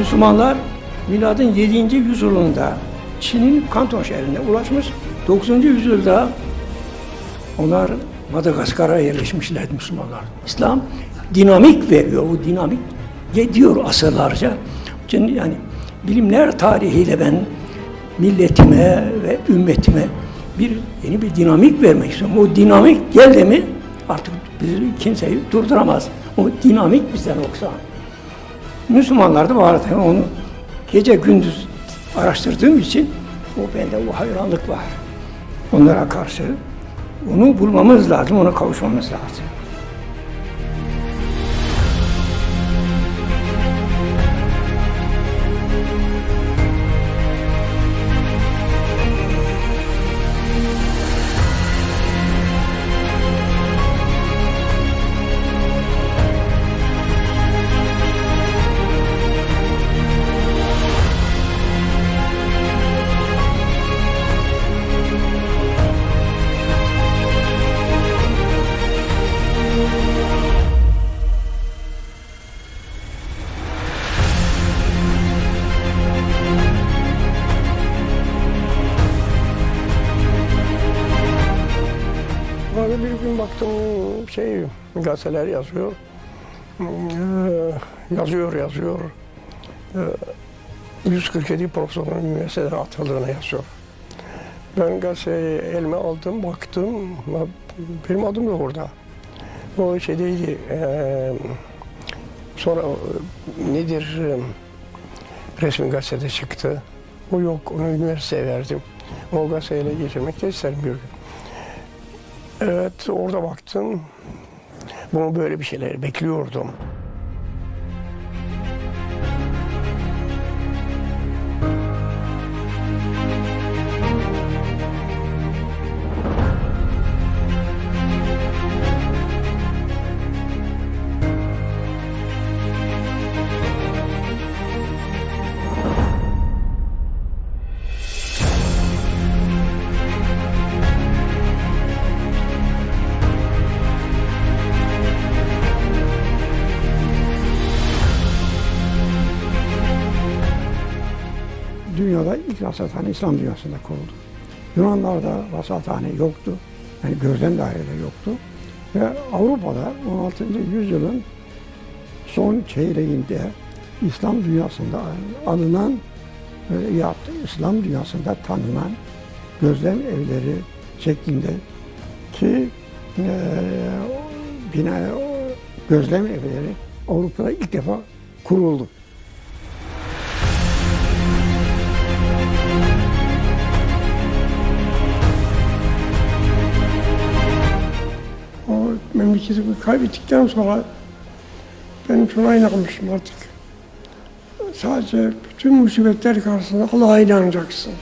Müslümanlar miladın 7. yüzyılında Çin'in Kanton şehrine ulaşmış. 9. yüzyılda onlar Madagaskar'a yerleşmişlerdi Müslümanlar. İslam dinamik veriyor. O dinamik gidiyor asırlarca. Çünkü yani bilimler tarihiyle ben milletime ve ümmetime bir yeni bir dinamik vermek istiyorum. O dinamik geldi mi artık bizi kimseyi durduramaz. O dinamik bizden oksa. Müslümanlar da var tabii onu gece gündüz araştırdığım için o bende o hayranlık var. Onlara karşı onu bulmamız lazım, ona kavuşmamız lazım. Bir gün baktım şey gazeteler yazıyor. Ee, yazıyor yazıyor. Ee, 147 profesörün üniversiteden atıldığını yazıyor. Ben gazeteyi elime aldım, baktım. Benim adım da orada. O şeydeydi. ee, sonra e, nedir e, resmi gazetede çıktı. O yok, onu üniversiteye verdim. O gazeteyle geçirmek de gün. Evet, orada baktım. Bunu böyle bir şeyler bekliyordum. Dünyada ilk rasathane İslam dünyasında kuruldu. Yunanlarda rasathane yoktu. Yani gözlem daireleri yoktu. Ve Avrupa'da 16. yüzyılın son çeyreğinde İslam dünyasında alınan e, yaptı. İslam dünyasında tanınan gözlem evleri şeklinde ki e, bina gözlem evleri Avrupa'da ilk defa kuruldu. 22'sini kaybettikten sonra ben şuna inanmışım artık. Sadece bütün musibetler karşısında Allah'a inanacaksın.